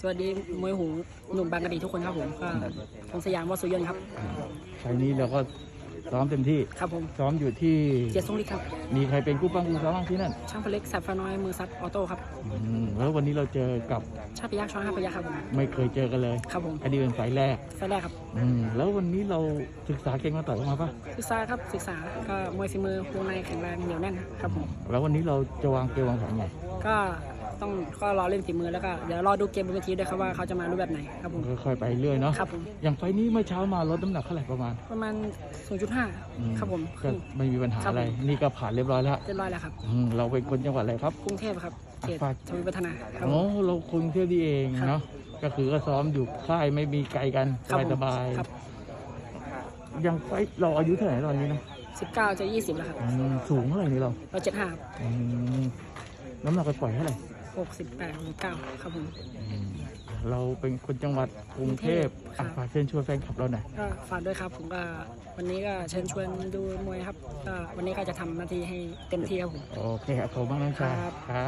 สวัสดีมวยหูหนุ่มบางกะดีทุกคนครับผมก็ผมสยามวอสุยนต์ครับไฟล์นี้เราก็ซ้อมเต็มที่ ครับผมซ้อมอยู่ที่เจียรติทรงฤทธิ์ครับ มีใครเป็นกู้ปั้งกู้ซ้อมบ้างที่นั่น ช่างพลเล็กแสบฟ้าน้อยมือซัดออโต้ครับอืมแล้ววันนี้เราเจอกับชาติพยักษ์ช้างห้าพยักษ์ครับผม ไม่เคยเจอกันเลยครับผมอันนี้เป็นไฟล์แรกไฟล์แรกครับอืมแล้ววันนี้เราศึกษาเก่งมาต่อยออกมาปะศึกษาครับศึกษาก็มวยฝีมือวงในแข็งแรงเหนียวแน่นครับผม แล้ววันนี้เราจะวางเกมวางแผนไงก็ ต้องก็รอเล่นฝีมือแล้วก็เดี๋ยวรอดูเกมบนเวทีด้วยครับว่าเขาจะมารูปแบบไหนครับผมค่อยๆไปเรื่อยเนาะครับผมอย่างไฟล์นี้เมื่อเช้ามาลดน้ำหนักเท่าไหร่ประมาณ ประมาณ อื0.5 ครับผม ก็ไม่มีปัญหาครับ อะไร นี่ก็ผ่านเรียบร้อยแล้วเรียบร้อยแล้วครับอืมเราเป็นคนจังหวัดอะไรครับ กรุงเทพครับเขตฝาก ทวีวัฒนาครับอ๋อเราคนกรุงเที่ยวดีเองครับ เนาะก็คือก็ซ้อมอยู่ค่ายไม่มีไกลกันครับผมสบายครับๆยังไฟล์เราอายุเท่าไหร่ตอนนี้นะ19จะ20แล้วครับอืมสูงเท่าไหร่นี่เราเรา75ครับอืมน้ำหนักไปปล่อยเท่าไหร่ 68 69ครับผมอืมเราเป็นคนจังหวัดกรุงเทพครับอะฝากเชิญชวนแฟนคลับเราหน่อย ก็ฝากด้วยครับผมก็วันนี้ก็เชิญชวนดูมวยครับก็วันนี้ก็จะทำหน้าที่ให้เต็มที่ครับผม โอเคครับผมมากน้องชายครับครับ